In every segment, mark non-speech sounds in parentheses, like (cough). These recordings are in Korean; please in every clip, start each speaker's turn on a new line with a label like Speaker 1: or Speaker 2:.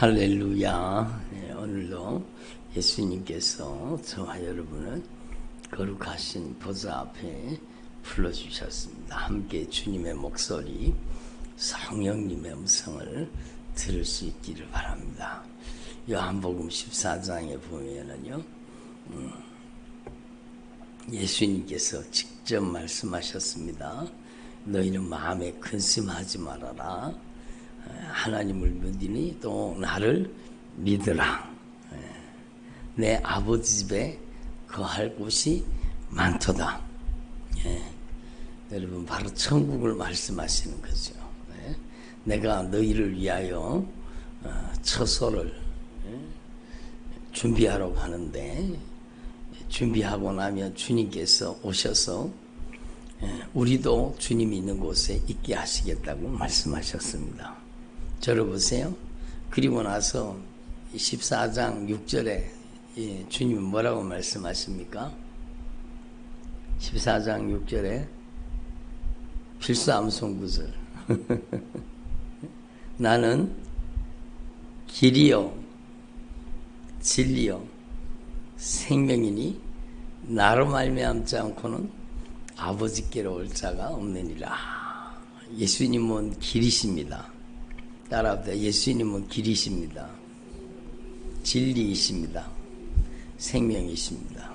Speaker 1: 할렐루야. 네, 오늘도 예수님께서 저와 여러분을 거룩하신 보좌 앞에 불러주셨습니다. 함께 주님의 목소리, 성령님의 음성을 들을 수 있기를 바랍니다. 요한복음 14장에 보면은요, 음, 예수님께서 직접 말씀하셨습니다. 너희는 마음에 근심하지 말아라. 하나님을 믿으니 또 나를 믿으라. 내 아버지 집에 거할 곳이 많도다. 예. 여러분 바로 천국을 말씀하시는 거죠. 예. 내가 너희를 위하여 어, 처소를 예. 준비하러 가는데 준비하고 나면 주님께서 오셔서 예, 우리도 주님이 있는 곳에 있게 하시겠다고 말씀하셨습니다. 들어보세요. 그리고 나서 14장 6절에 예, 주님은 뭐라고 말씀하십니까? 14장 6절에 필수 암송 구절 (laughs) 나는 길이요 진리요 생명이니 나로 말미암지 않고는 아버지께로 올 자가 없느니라. 예수님은 길이십니다. 따라합니다. 예수님은 길이십니다. 진리이십니다. 생명이십니다.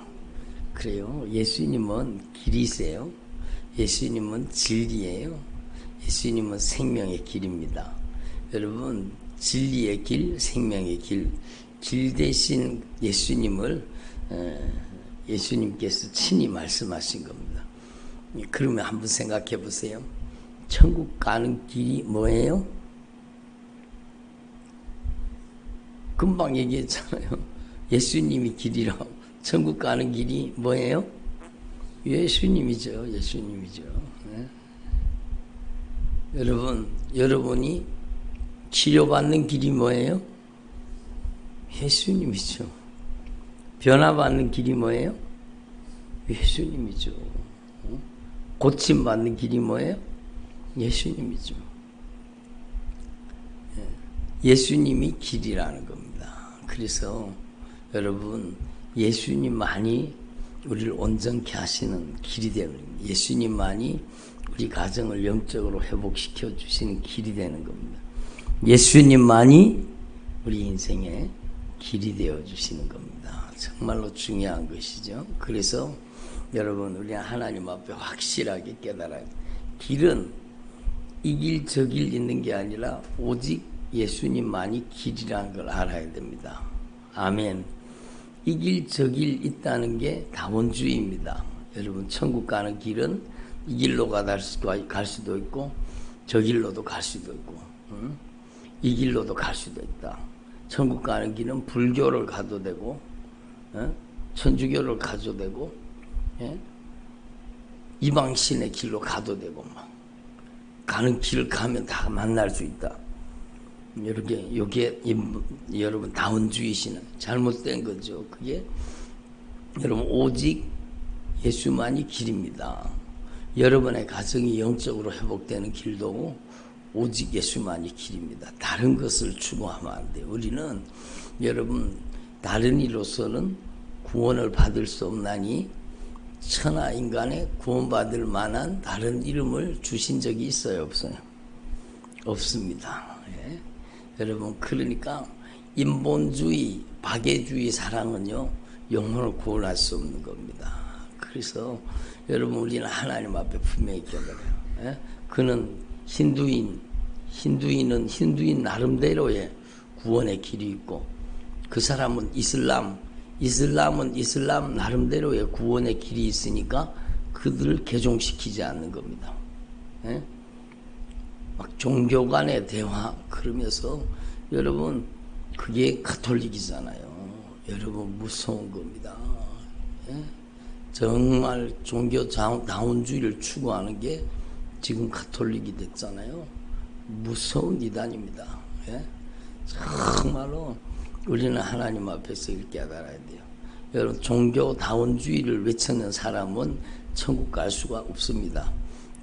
Speaker 1: 그래요. 예수님은 길이세요. 예수님은 진리예요. 예수님은 생명의 길입니다. 여러분, 진리의 길, 생명의 길, 길 대신 예수님을 예수님께서 친히 말씀하신 겁니다. 그러면 한번 생각해 보세요. 천국 가는 길이 뭐예요? 금방 얘기했잖아요. (laughs) 예수님이 길이라고. 천국 가는 길이 뭐예요? 예수님이죠. 예수님이죠. 네? 여러분, 여러분이 치료받는 길이 뭐예요? 예수님이죠. 변화받는 길이 뭐예요? 예수님이죠. 고침받는 길이 뭐예요? 예수님이죠. 예. 예수님이 길이라는 겁니다. 그래서 여러분 예수님만이 우리를 온전케 하시는 길이 되는 예수님만이 우리 가정을 영적으로 회복시켜 주시는 길이 되는 겁니다. 예수님만이 우리 인생의 길이 되어 주시는 겁니다. 정말로 중요한 것이죠. 그래서 여러분 우리 하나님 앞에 확실하게 깨달아야 돼. 길은 이길 저길 있는 게 아니라 오직 예수님만이 길이라는 걸 알아야 됩니다. 아멘. 이 길 저 길 있다는 게 다원주의입니다. 여러분 천국 가는 길은 이 길로 갈 수도, 갈 수도 있고 저 길로도 갈 수도 있고 응? 이 길로도 갈 수도 있다. 천국 가는 길은 불교를 가도 되고 응? 천주교를 가도 되고 예? 이방신의 길로 가도 되고 막 가는 길을 가면 다 만날 수 있다. 이렇게 여기에 여러분 다운주의시는 잘못된 거죠. 그게 여러분 오직 예수만이 길입니다. 여러분의 가정이 영적으로 회복되는 길도 오직 예수만이 길입니다. 다른 것을 추구하면 안 돼요. 우리는 여러분 다른 이로서는 구원을 받을 수 없나니 천하 인간에 구원받을 만한 다른 이름을 주신 적이 있어요, 없어요? 없습니다. 예. 여러분, 그러니까 인본주의, 박애주의 사랑은요, 영혼을 구원할 수 없는 겁니다. 그래서 여러분, 우리는 하나님 앞에 분명히 깨달아요. 예? 그는 힌두인, 힌두인은 힌두인 나름대로의 구원의 길이 있고, 그 사람은 이슬람, 이슬람은 이슬람 나름대로의 구원의 길이 있으니까 그들을 개종시키지 않는 겁니다. 예? 막 종교 간의 대화 그러면서 여러분 그게 카톨릭이잖아요. 여러분 무서운 겁니다. 예? 정말 종교 다운주의를 추구하는 게 지금 카톨릭이 됐잖아요. 무서운 이단입니다. 예? 정말로 우리는 하나님 앞에서 이렇게 알아야 돼요. 여러분 종교다원주의를 외치는 사람은 천국 갈 수가 없습니다.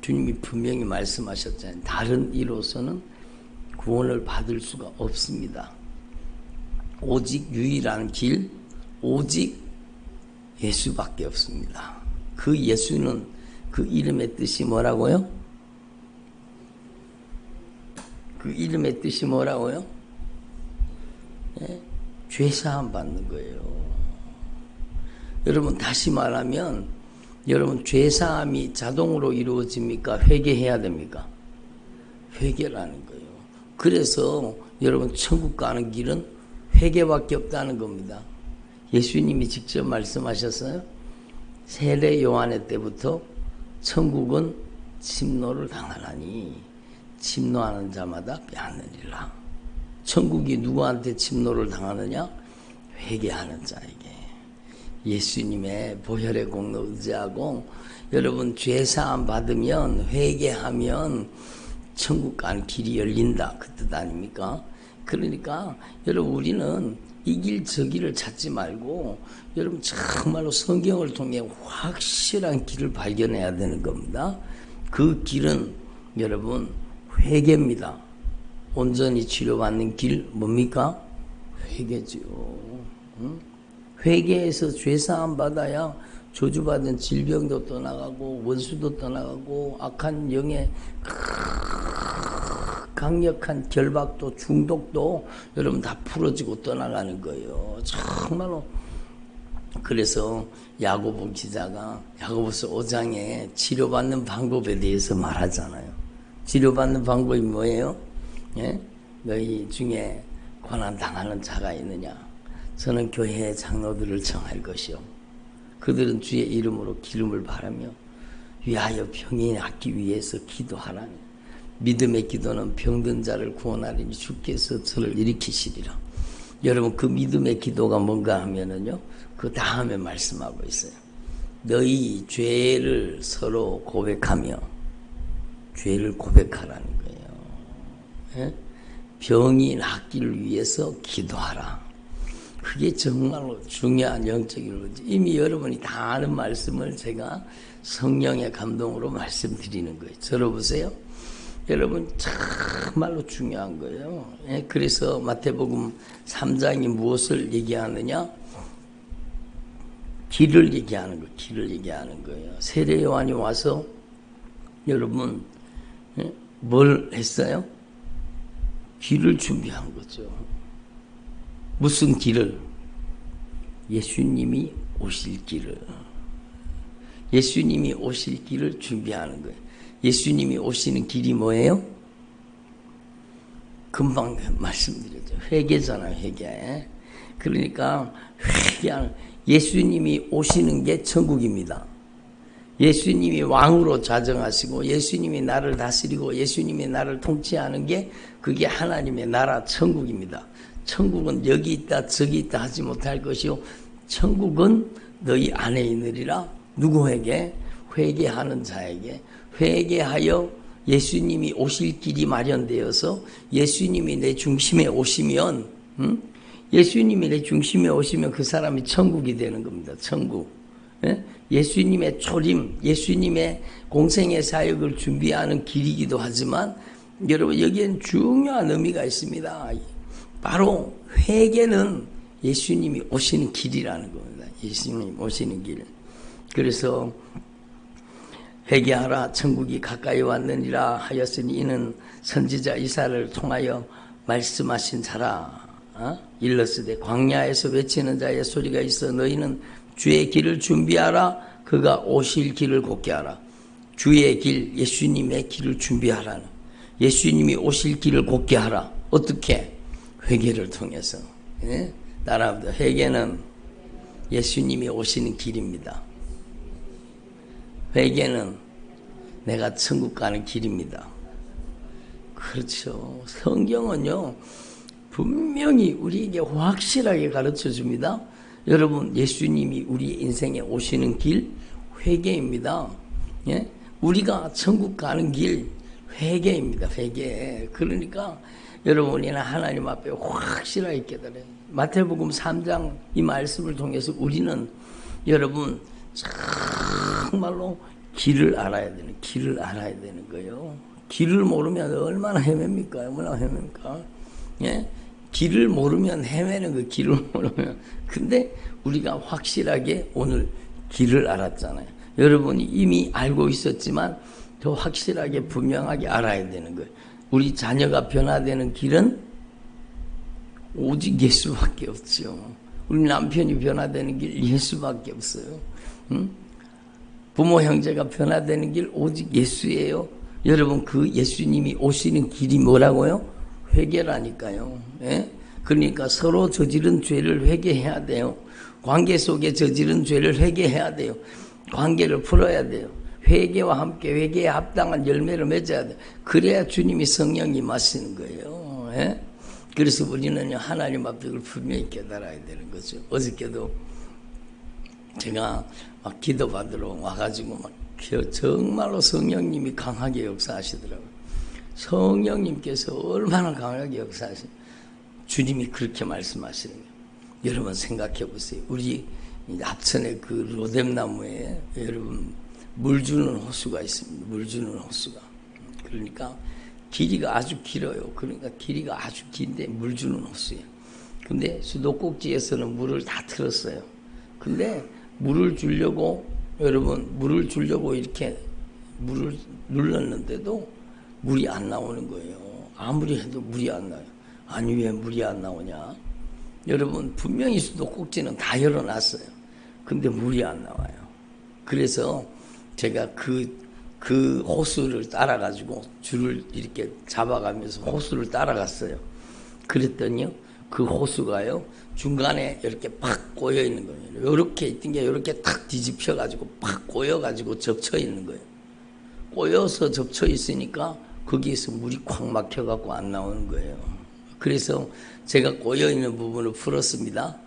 Speaker 1: 주님이 분명히 말씀하셨잖아요. 다른 이로서는 구원을 받을 수가 없습니다. 오직 유일한 길, 오직 예수밖에 없습니다. 그 예수는 그 이름의 뜻이 뭐라고요? 그 이름의 뜻이 뭐라고요? 예? 죄사함 받는 거예요. 여러분 다시 말하면 여러분 죄사함이 자동으로 이루어집니까? 회개해야 됩니까? 회개라는 거예요. 그래서 여러분 천국 가는 길은 회개밖에 없다는 겁니다. 예수님이 직접 말씀하셨어요. 세례 요한의 때부터 천국은 침노를 당하나니 침노하는 자마다 빼앗느니라. 천국이 누구한테 침노를 당하느냐? 회개하는 자에게. 예수님의 보혈의 공로 의지하고 여러분 죄 사함 받으면 회개하면 천국 가는 길이 열린다 그 뜻 아닙니까? 그러니까 여러분 우리는 이길저 길을 찾지 말고 여러분 정말로 성경을 통해 확실한 길을 발견해야 되는 겁니다. 그 길은 여러분 회개입니다. 온전히 치료받는 길 뭡니까? 회개지요. 응? 회개해서 죄사함 받아야 저주받은 질병도 떠나가고 원수도 떠나가고 악한 영의 강력한 결박도 중독도 여러분 다 풀어지고 떠나가는 거예요. 정말로 그래서 야고보 기자가 야고보서 5장에 치료받는 방법에 대해서 말하잖아요. 치료받는 방법이 뭐예요? 예? 너희 중에 고난 당하는 자가 있느냐? 저는 교회의 장로들을 정할 것이요. 그들은 주의 이름으로 기름을 바라며 위하여 병이 낫기 위해서 기도하라니. 믿음의 기도는 병든 자를 구원하리니 주께서 저를 일으키시리라. 여러분 그 믿음의 기도가 뭔가 하면은요. 그 다음에 말씀하고 있어요. 너희 죄를 서로 고백하며 죄를 고백하라는 거예요. 예? 병이 낫기를 위해서 기도하라. 그게 정말로 중요한 영적인 거지. 이미 여러분이 다 아는 말씀을 제가 성령의 감동으로 말씀드리는 거예요. 들어보세요. 여러분 정말로 중요한 거예요. 예, 그래서 마태복음 3장이 무엇을 얘기하느냐? 길을 얘기하는 거, 길을 얘기하는 거예요. 세례 요한이 와서 여러분 예, 뭘 했어요? 길을 준비한 거죠. 무슨 길을? 예수님이 오실 길을. 예수님이 오실 길을 준비하는 거예요. 예수님이 오시는 길이 뭐예요? 금방 말씀드렸죠. 회개잖아요, 회개. 그러니까 회개하는, 예수님이 오시는 게 천국입니다. 예수님이 왕으로 자정하시고 예수님이 나를 다스리고 예수님이 나를 통치하는 게 그게 하나님의 나라 천국입니다. 천국은 여기 있다 저기 있다 하지 못할 것이요 천국은 너희 안에 있느리라 누구에게 회개하는 자에게 회개하여 예수님이 오실 길이 마련되어서 예수님이 내 중심에 오시면 음? 예수님이 내 중심에 오시면 그 사람이 천국이 되는 겁니다. 천국. 예? 수님의 초림, 예수님의 공생의 사역을 준비하는 길이기도 하지만 여러분 여기엔 중요한 의미가 있습니다. 바로 회개는 예수님이 오시는 길이라는 겁니다. 예수님 오시는 길. 그래서 회개하라 천국이 가까이 왔느니라 하였으니 이는 선지자 이사를 통하여 말씀하신 자라. 어? 일러스되 광야에서 외치는 자의 소리가 있어 너희는 주의 길을 준비하라 그가 오실 길을 곱게 하라. 주의 길 예수님의 길을 준비하라는 예수님이 오실 길을 곱게 하라. 어떻게? 회개를 통해서 예? 따라합니다. 회개는 예수님이 오시는 길입니다. 회개는 내가 천국 가는 길입니다. 그렇죠. 성경은요, 분명히 우리에게 확실하게 가르쳐 줍니다. 여러분, 예수님이 우리 인생에 오시는 길, 회개입니다. 예? 우리가 천국 가는 길, 회개입니다. 회개. 그러니까 여러분이나 하나님 앞에 확실하게 깨달아요. 마태복음 3장 이 말씀을 통해서 우리는 여러분 정말로 길을 알아야 되는 길을 알아야 되는 거예요. 길을 모르면 얼마나 헤맵니까? 얼마나 헤맵니까? 예? 길을 모르면 헤매는 그 길을 (laughs) 모르면. 근데 우리가 확실하게 오늘 길을 알았잖아요. 여러분이 이미 알고 있었지만 더 확실하게 분명하게 알아야 되는 거예요. 우리 자녀가 변화되는 길은 오직 예수밖에 없죠. 우리 남편이 변화되는 길 예수밖에 없어요. 응? 부모 형제가 변화되는 길 오직 예수예요. 여러분 그 예수님이 오시는 길이 뭐라고요? 회개라니까요. 예? 그러니까 서로 저지른 죄를 회개해야 돼요. 관계 속에 저지른 죄를 회개해야 돼요. 관계를 풀어야 돼요. 회개와 함께 회개에 합당한 열매를 맺어야 돼. 그래야 주님이 성령이 마시는 거예요. 예? 그래서 우리는 하나님 앞에 그걸 분명히 깨달아야 되는 거죠. 어저께도 제가 막 기도 받으러 와가지고 막 정말로 성령님이 강하게 역사하시더라고요. 성령님께서 얼마나 강하게 역사하시 주님이 그렇게 말씀하시는 거예요. 여러분 생각해 보세요. 우리 합천의 그 로뎀나무에 여러분 물 주는 호수가 있습니다. 물 주는 호수가. 그러니까 길이가 아주 길어요. 그러니까 길이가 아주 긴데 물 주는 호수예요. 근데 수도꼭지에서는 물을 다 틀었어요. 근데 물을 주려고 여러분 물을 주려고 이렇게 물을 눌렀는데도 물이 안 나오는 거예요. 아무리 해도 물이 안 나요. 아니 왜 물이 안 나오냐? 여러분 분명히 수도꼭지는 다 열어놨어요. 근데 물이 안 나와요. 그래서 제가 그, 그 호수를 따라가지고 줄을 이렇게 잡아가면서 호수를 따라갔어요. 그랬더니요, 그 호수가요, 중간에 이렇게 팍 꼬여 있는 거예요. 이렇게 있던 게 이렇게 탁 뒤집혀가지고 팍 꼬여가지고 접쳐 있는 거예요. 꼬여서 접쳐 있으니까 거기에서 물이 콱 막혀갖고 안 나오는 거예요. 그래서 제가 꼬여 있는 부분을 풀었습니다.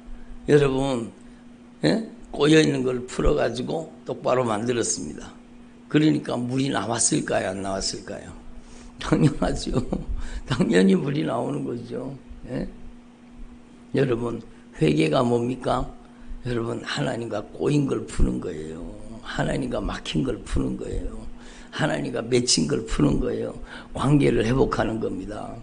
Speaker 1: 여러분, 예? 꼬여 있는 걸 풀어 가지고 똑바로 만들었습니다. 그러니까 물이 나왔을까요? 안 나왔을까요? (laughs) 당연하죠. 당연히 물이 나오는 거죠. 예? 여러분, 회개가 뭡니까? 여러분, 하나님과 꼬인 걸 푸는 거예요. 하나님과 막힌 걸 푸는 거예요. 하나님과 맺힌 걸 푸는 거예요. 관계를 회복하는 겁니다.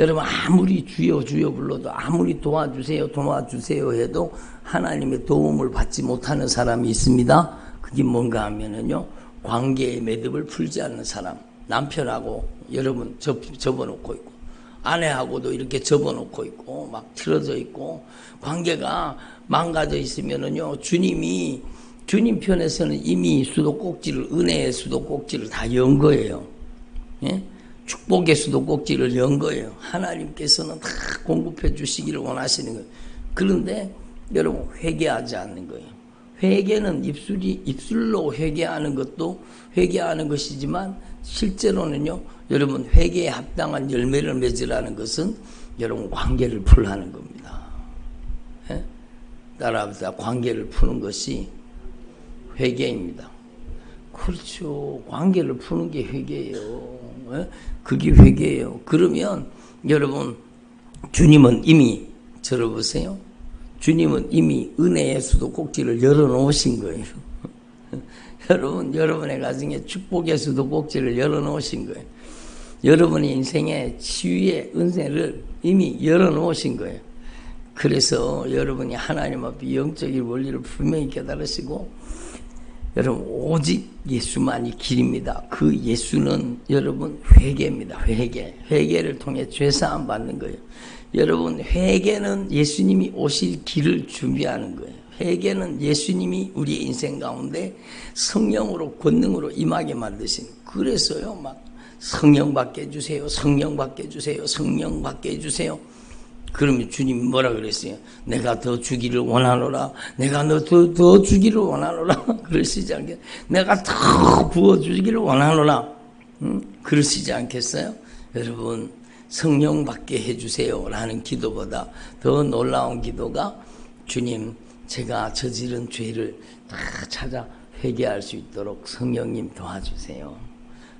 Speaker 1: 여러분 아무리 주여 주여 불러도 아무리 도와주세요 도와주세요 해도 하나님의 도움을 받지 못하는 사람이 있습니다. 그게 뭔가 하면은요 관계의 매듭을 풀지 않는 사람 남편하고 여러분 접, 접어놓고 있고 아내하고도 이렇게 접어놓고 있고 막 틀어져 있고 관계가 망가져 있으면은요 주님이 주님 편에서는 이미 수도꼭지를 은혜의 수도꼭지를 다 연 거예요. 예? 축복의 수도꼭지를 연 거예요. 하나님께서는 다 공급해 주시기를 원하시는 거예요. 그런데 여러분 회개하지 않는 거예요. 회개는 입술이 입술로 회개하는 것도 회개하는 것이지만 실제로는요. 여러분 회개에 합당한 열매를 맺으라는 것은 여러분 관계를 풀라는 겁니다. 예? 따라합시다. 관계를 푸는 것이 회개입니다. 그렇죠. 관계를 푸는 게 회개예요. 예? 그게 회개예요. 그러면 여러분 주님은 이미 들어보세요. 주님은 이미 은혜의 수도꼭지를 열어놓으신 거예요. (laughs) 여러분, 여러분의 가정에 축복의 수도꼭지를 열어놓으신 거예요. 여러분의 인생에 치유의 은혜를 이미 열어놓으신 거예요. 그래서 여러분이 하나님 앞에 영적인 원리를 분명히 깨달으시고 여러분 오직 예수만이 길입니다. 그 예수는 여러분 회개입니다. 회개. 회개를 통해 죄 사함 받는 거예요. 여러분 회개는 예수님이 오실 길을 준비하는 거예요. 회개는 예수님이 우리의 인생 가운데 성령으로 권능으로 임하게 만드신. 그래서요 막 성령 받게 해주세요. 성령 받게 해주세요. 성령 받게 해주세요. 그러면 주님이 뭐라 그랬어요? 내가 더 주기를 원하노라. 내가 너 더, 더 주기를 원하노라. (laughs) 그러시지 않겠 내가 더 부어 주기를 원하노라. 응? 그러시지 않겠어요? 여러분, 성령 받게 해주세요. 라는 기도보다 더 놀라운 기도가 주님, 제가 저지른 죄를 다 찾아 회개할 수 있도록 성령님 도와주세요.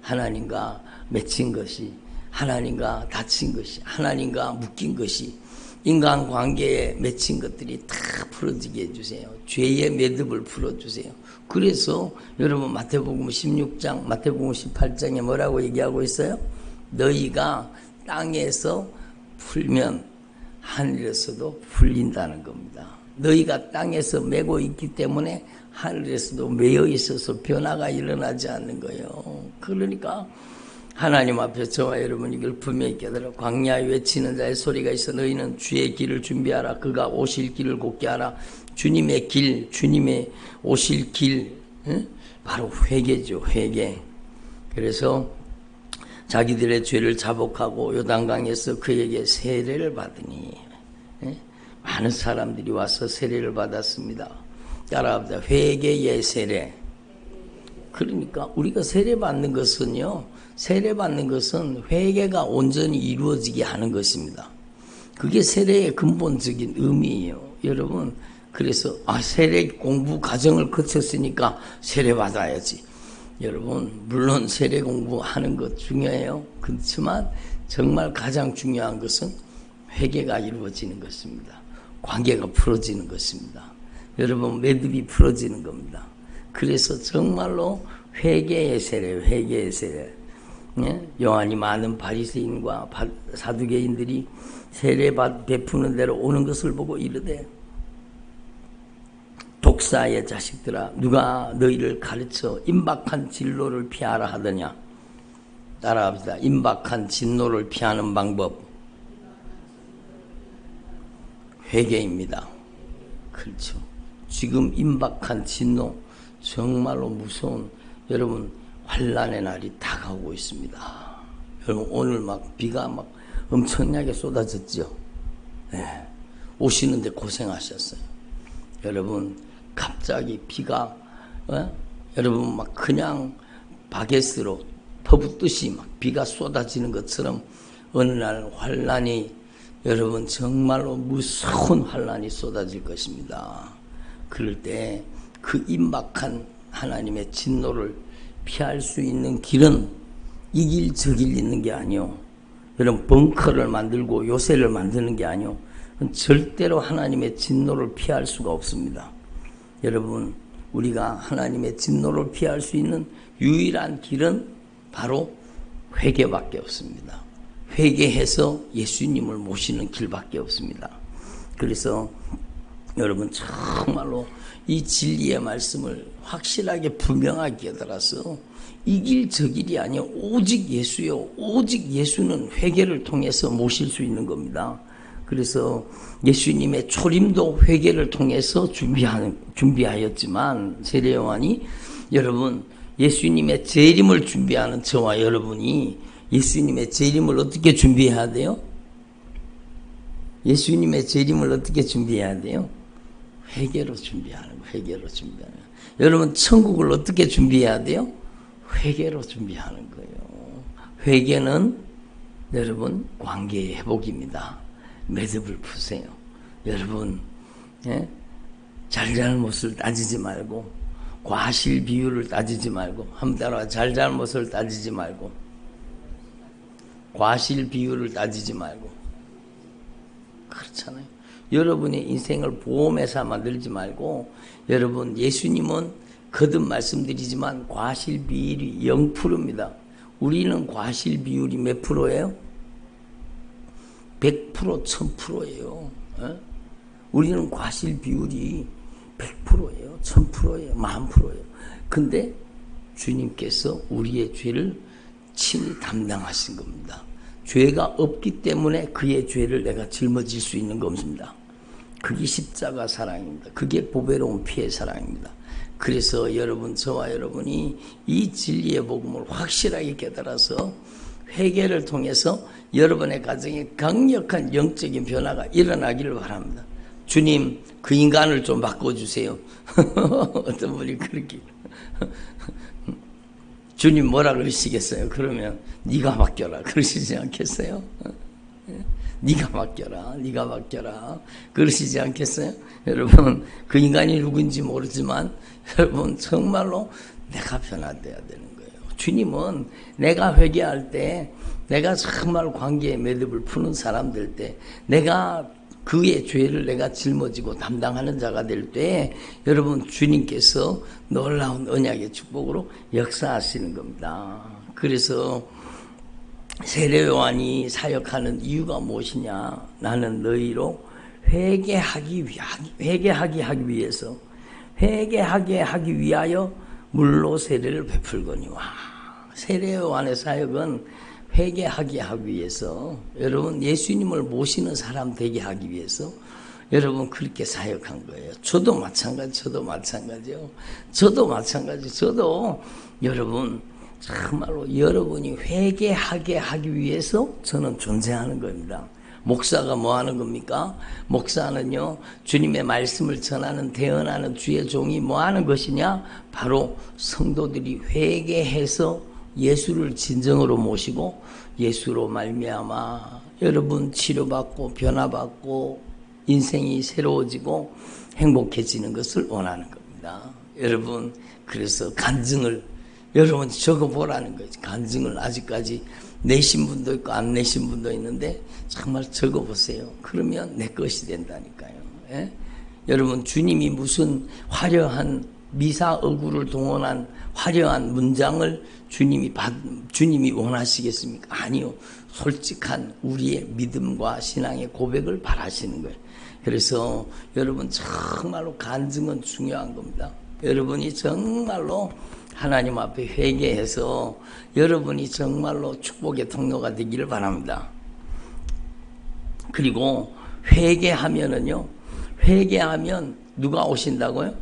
Speaker 1: 하나님과 맺힌 것이 하나님과 다친 것이 하나님과 묶인 것이 인간관계에 맺힌 것들이 다 풀어지게 해주세요. 죄의 매듭을 풀어주세요. 그래서 여러분 마태복음 16장 마태복음 18장에 뭐라고 얘기하고 있어요? 너희가 땅에서 풀면 하늘에서도 풀린다는 겁니다. 너희가 땅에서 메고 있기 때문에 하늘에서도 매여 있어서 변화가 일어나지 않는 거예요. 그러니까 하나님 앞에 저와 여러분 이걸 분명히 깨달아 광야에 외치는 자의 소리가 있어 너희는 주의 길을 준비하라 그가 오실 길을 곱게 하라 주님의 길 주님의 오실 길 응? 바로 회개죠 회개 그래서 자기들의 죄를 자복하고 요단강에서 그에게 세례를 받으니 예? 많은 사람들이 와서 세례를 받았습니다. 따라합니다. 회개의 세례. 그러니까 우리가 세례 받는 것은요. 세례 받는 것은 회개가 온전히 이루어지게 하는 것입니다. 그게 세례의 근본적인 의미예요. 여러분 그래서 아 세례 공부 과정을 거쳤으니까 세례 받아야지. 여러분 물론 세례 공부하는 것 중요해요. 그렇지만 정말 가장 중요한 것은 회개가 이루어지는 것입니다. 관계가 풀어지는 것입니다. 여러분 매듭이 풀어지는 겁니다. 그래서 정말로 회개의 세례, 회개의 세례. 예? 요한이 많은 바리새인과 사두개인들이 세례 베푸는 대로 오는 것을 보고 이르되 독사의 자식들아 누가 너희를 가르쳐 임박한 진로를 피하라 하더냐? 따라합시다. 임박한 진로를 피하는 방법. 회개입니다. 그렇죠. 지금 임박한 진로 정말로 무서운 여러분 환란의 날이 다가오고 있습니다 여러분 오늘 막 비가 막 엄청나게 쏟아졌죠 네. 오시는데 고생하셨어요 여러분 갑자기 비가 어? 여러분 막 그냥 바게스로 퍼붓듯이 막 비가 쏟아지는 것처럼 어느 날 환란이 여러분 정말로 무서운 환란이 쏟아질 것입니다. 그럴 때 그 임박한 하나님의 진노를 피할 수 있는 길은 이 길 저 길 있는 게 아니요. 여러분 벙커를 만들고 요새를 만드는 게 아니요. 절대로 하나님의 진노를 피할 수가 없습니다. 여러분 우리가 하나님의 진노를 피할 수 있는 유일한 길은 바로 회개밖에 없습니다. 회개해서 예수님을 모시는 길밖에 없습니다. 그래서 여러분 정말로 이 진리의 말씀을 확실하게 분명하게 깨달아서 이길 저 길이 아니요 오직 예수요 오직 예수는 회개를 통해서 모실 수 있는 겁니다. 그래서 예수님의 초림도 회개를 통해서 준비하는, 준비하였지만 세례 요한이 여러분 예수님의 재림을 준비하는 저와 여러분이 예수님의 재림을 어떻게 준비해야 돼요? 예수님의 재림을 어떻게 준비해야 돼요? 회개로 준비하는 거, 회개로 준비하는 거. 여러분 천국을 어떻게 준비해야 돼요? 회개로 준비하는 거예요. 회개는 여러분 관계의 회복입니다. 매듭을 푸세요. 여러분, 예? 잘잘못을 따지지 말고, 과실 비율을 따지지 말고, 한번 따라와. 잘잘못을 따지지 말고, 과실 비율을 따지지 말고. 그렇잖아요. 여러분의 인생을 보험회사 만들지 말고, 여러분, 예수님은 거듭 말씀드리지만 과실 비율이 0%입니다. 우리는 과실 비율이 몇 프로예요? 100% 1000%예요. 어? 우리는 과실 비율이 100%예요. 1000%예요. 만 프로예요. 근데 주님께서 우리의 죄를 친히 담당하신 겁니다. 죄가 없기 때문에 그의 죄를 내가 짊어질 수 있는 겁니다. 그게 십자가 사랑입니다. 그게 보배로운 피의 사랑입니다. 그래서 여러분, 저와 여러분이 이 진리의 복음을 확실하게 깨달아서 회개를 통해서 여러분의 가정에 강력한 영적인 변화가 일어나기를 바랍니다. 주님, 그 인간을 좀 바꿔주세요. (laughs) 어떤 분이 그렇게. 주님 뭐라 그러시겠어요? 그러면 네가 맡겨라. 그러시지 않겠어요? 네가 맡겨라. 네가 맡겨라. 그러시지 않겠어요? 여러분, 그 인간이 누군지 모르지만 여러분 정말로 내가 변화돼야 되는 거예요. 주님은 내가 회개할 때 내가 정말 관계의 매듭을 푸는 사람 될 때, 내가 그의 죄를 내가 짊어지고 담당하는 자가 될 때, 여러분 주님께서 놀라운 언약의 축복으로 역사하시는 겁니다. 그래서 세례 요한이 사역하는 이유가 무엇이냐? 나는 너희로 회개하기 위하 회개하기 하기 위해서 회개하게 하기 위하여 물로 세례를 베풀거니와 세례 요한의 사역은 회개하게 하기 위해서 여러분 예수님을 모시는 사람 되게 하기 위해서 여러분 그렇게 사역한 거예요. 저도 마찬가지, 저도 마찬가지요. 저도 마찬가지, 저도 여러분 정말로 여러분이 회개하게 하기 위해서 저는 존재하는 겁니다. 목사가 뭐 하는 겁니까? 목사는요, 주님의 말씀을 전하는, 대언하는 주의 종이 뭐 하는 것이냐? 바로 성도들이 회개해서 예수를 진정으로 모시고 예수로 말미암아 여러분 치료받고 변화받고 인생이 새로워지고 행복해지는 것을 원하는 겁니다. 여러분 그래서 간증을 여러분 적어보라는 거죠. 간증을 아직까지 내신 분도 있고 안 내신 분도 있는데 정말 적어보세요. 그러면 내 것이 된다니까요. 예? 여러분 주님이 무슨 화려한 미사 어구를 동원한 화려한 문장을 주님이 받, 주님이 원하시겠습니까? 아니요. 솔직한 우리의 믿음과 신앙의 고백을 바라시는 거예요. 그래서 여러분 정말로 간증은 중요한 겁니다. 여러분이 정말로 하나님 앞에 회개해서 여러분이 정말로 축복의 통로가 되기를 바랍니다. 그리고 회개하면은요, 회개하면 누가 오신다고요?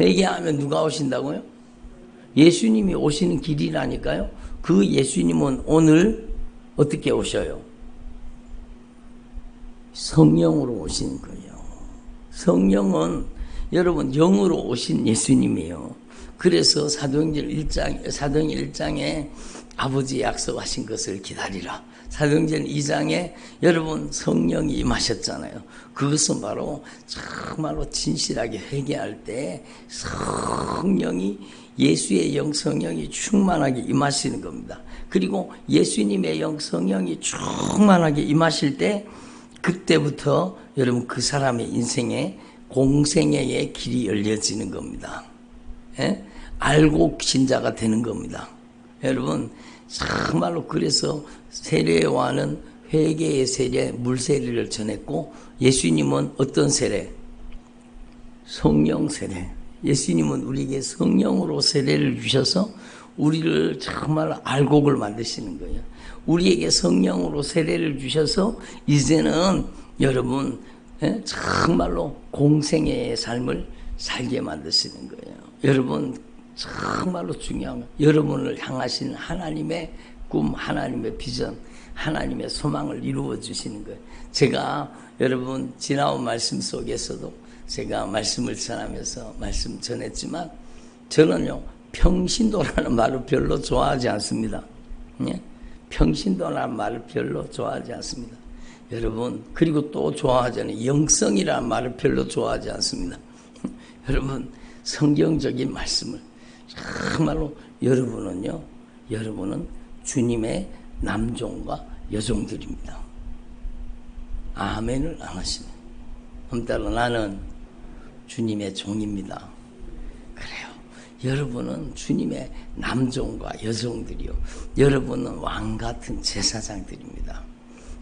Speaker 1: 회개하면 누가 오신다고요? 예수님이 오시는 길이라니까요. 그 예수님은 오늘 어떻게 오셔요? 성령으로 오시는 거예요. 성령은 여러분 영으로 오신 예수님이에요. 그래서 사도행전 1장 사도행전 1장에 아버지 약속하신 것을 기다리라. 사도행전 2장에 여러분 성령이 임하셨잖아요. 그것은 바로 정말로 진실하게 회개할 때 성령이 예수의 영 성령이 충만하게 임하시는 겁니다. 그리고 예수님의 영 성령이 충만하게 임하실 때 그때부터 여러분 그 사람의 인생에 공생애의 길이 열려지는 겁니다. 예? 알고 신자가 되는 겁니다. 여러분 정말로 그래서 세례와는 회개의 세례, 물세례를 전했고 예수님은 어떤 세례? 성령 세례. 예수님은 우리에게 성령으로 세례를 주셔서 우리를 정말 알곡을 만드시는 거예요. 우리에게 성령으로 세례를 주셔서 이제는 여러분 예? 정말로 공생애의 삶을 살게 만드시는 거예요. 여러분 정말로 중요한 거 여러분을 향하신 하나님의 꿈, 하나님의 비전, 하나님의 소망을 이루어 주시는 거예요. 제가 여러분 지나온 말씀 속에서도 제가 말씀을 전하면서 말씀 전했지만 저는요 평신도라는 말을 별로 좋아하지 않습니다. 예? 평신도라는 말을 별로 좋아하지 않습니다. 여러분 그리고 또 좋아하잖아요. 영성이라는 말을 별로 좋아하지 않습니다. (laughs) 여러분 성경적인 말씀을 정말로 여러분은요 여러분은 주님의 남종과 여종들입니다. 아멘을 안 하시네. 따라 나는 주님의 종입니다. 그래요. 여러분은 주님의 남종과 여종들이요. 여러분은 왕 같은 제사장들입니다.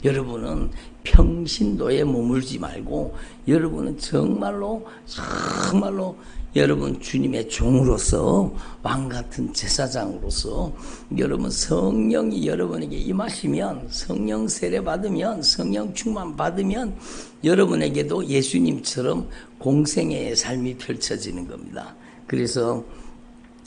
Speaker 1: 여러분은 평신도에 머물지 말고 여러분은 정말로 정말로 여러분 주님의 종으로서 왕 같은 제사장으로서 여러분 성령이 여러분에게 임하시면 성령 세례 받으면 성령 충만 받으면 여러분에게도 예수님처럼 공생의 삶이 펼쳐지는 겁니다. 그래서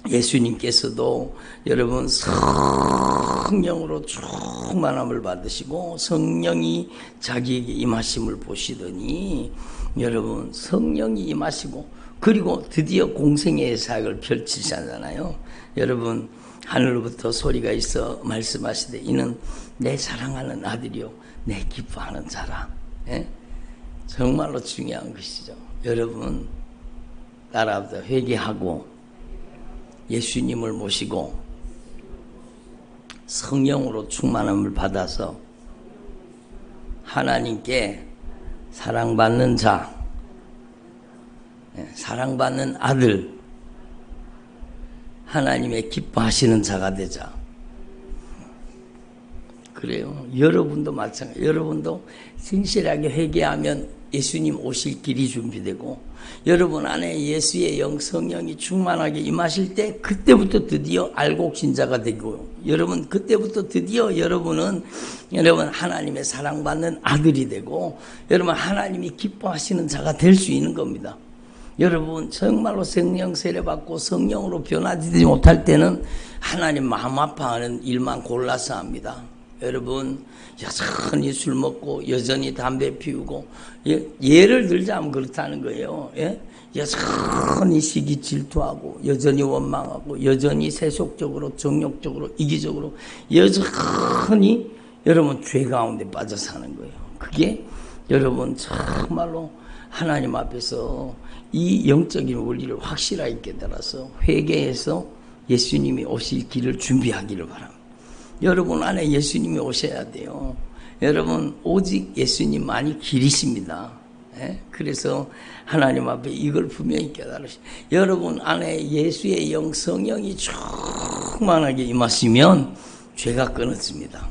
Speaker 1: 예수님께서도 여러분 성령으로 충만함을 받으시고 성령이 자기에게 임하심을 보시더니 여러분 성령이 임하시고 그리고 드디어 공생의 사역을 펼치잖아요. 여러분 하늘로부터 소리가 있어 말씀하시되 이는 내 사랑하는 아들이요 내 기뻐하는 자라. 예? 정말로 중요한 것이죠. 여러분 따라합니다. 회개하고 예수님을 모시고 성령으로 충만함을 받아서 하나님께 사랑받는 자, 예, 사랑받는 아들, 하나님의 기뻐하시는 자가 되자. 그래요. 여러분도 마찬가지. 여러분도 진실하게 회개하면 예수님 오실 길이 준비되고 여러분 안에 예수의 영 성령이 충만하게 임하실 때 그때부터 드디어 알곡 신자가 되고 여러분 그때부터 드디어 여러분은 여러분 하나님의 사랑받는 아들이 되고 여러분 하나님이 기뻐하시는 자가 될 수 있는 겁니다. 여러분 정말로 성령 세례 받고 성령으로 변화되지 못할 때는 하나님 마음 아파하는 일만 골라서 합니다. 여러분 여전히 술 먹고 여전히 담배 피우고 예, 를 들자면 그렇다는 거예요. 예? 여전히 시기 질투하고 여전히 원망하고 여전히 세속적으로 정욕적으로 이기적으로 여전히 여러분 죄 가운데 빠져 사는 거예요. 그게 여러분 정말로 하나님 앞에서 이 영적인 원리를 확실하게 깨달아서 회개해서 예수님이 오실 길을 준비하기를 바랍니다. 여러분 안에 예수님이 오셔야 돼요. 여러분 오직 예수님만이 길이십니다. 예? 그래서 하나님 앞에 이걸 분명히 깨달으시. 여러분 안에 예수의 영 성령이 충만하게 임하시면 죄가 끊어집니다.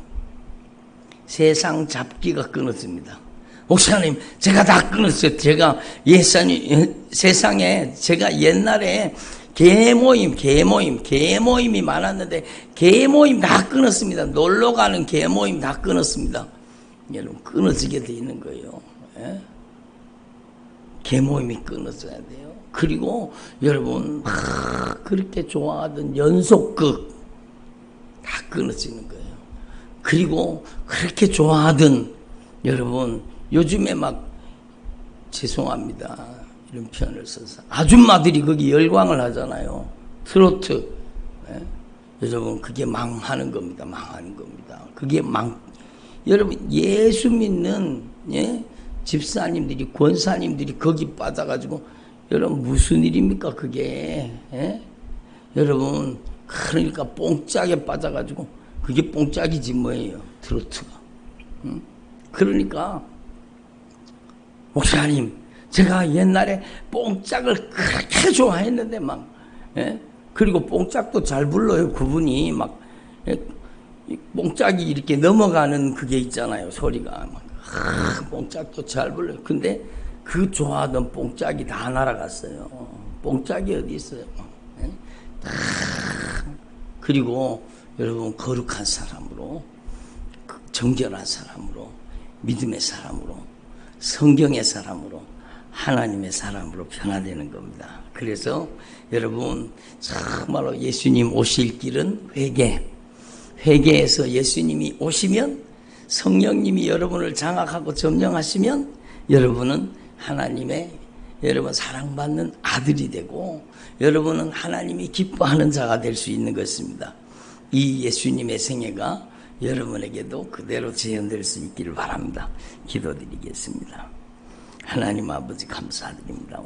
Speaker 1: 세상 잡기가 끊어집니다. 목사님, 제가 다 끊었어요. 제가 예산이, 세상에 제가 옛날에 개모임, 개모임, 개모임이 많았는데, 개모임 다 끊었습니다. 놀러 가는 개모임 다 끊었습니다. 여러분, 끊어지게 돼 있는 거예요. 예? 개모임이 끊어져야 돼요. 그리고 여러분, 막 그렇게 좋아하던 연속극 다 끊어지는 거예요. 그리고 그렇게 좋아하던 여러분, 요즘에 막 죄송합니다. 이런 표현을 써서 아줌마들이 거기 열광을 하잖아요. 트로트. 예? 여러분 그게 망하는 겁니다. 망하는 겁니다. 그게 망. 여러분 예수 믿는 예? 집사님들이 권사님들이 거기 빠져가지고 여러분 무슨 일입니까 그게? 예? 여러분 그러니까 뽕짝에 빠져가지고 그게 뽕짝이지 뭐예요 트로트가. 응? 그러니까 목사님, 제가 옛날에 뽕짝을 그렇게 좋아했는데 막, 예? 그리고 뽕짝도 잘 불러요. 그분이 막, 예? 뽕짝이 이렇게 넘어가는 그게 있잖아요. 소리가. 막, 아, 뽕짝도 잘 불러요. 근데 그 좋아하던 뽕짝이 다 날아갔어요. 뽕짝이 어디 있어요? 예? 그리고 여러분, 거룩한 사람으로, 정결한 사람으로, 믿음의 사람으로, 성경의 사람으로 하나님의 사람으로 변화되는 겁니다. 그래서 여러분 정말로 예수님 오실 길은 회개. 회개에서 예수님이 오시면 성령님이 여러분을 장악하고 점령하시면 여러분은 하나님의 여러분 사랑받는 아들이 되고 여러분은 하나님이 기뻐하는 자가 될 수 있는 것입니다. 이 예수님의 생애가 여러분에게도 그대로 재현될 수 있기를 바랍니다. 기도드리겠습니다. 하나님 아버지 감사드립니다.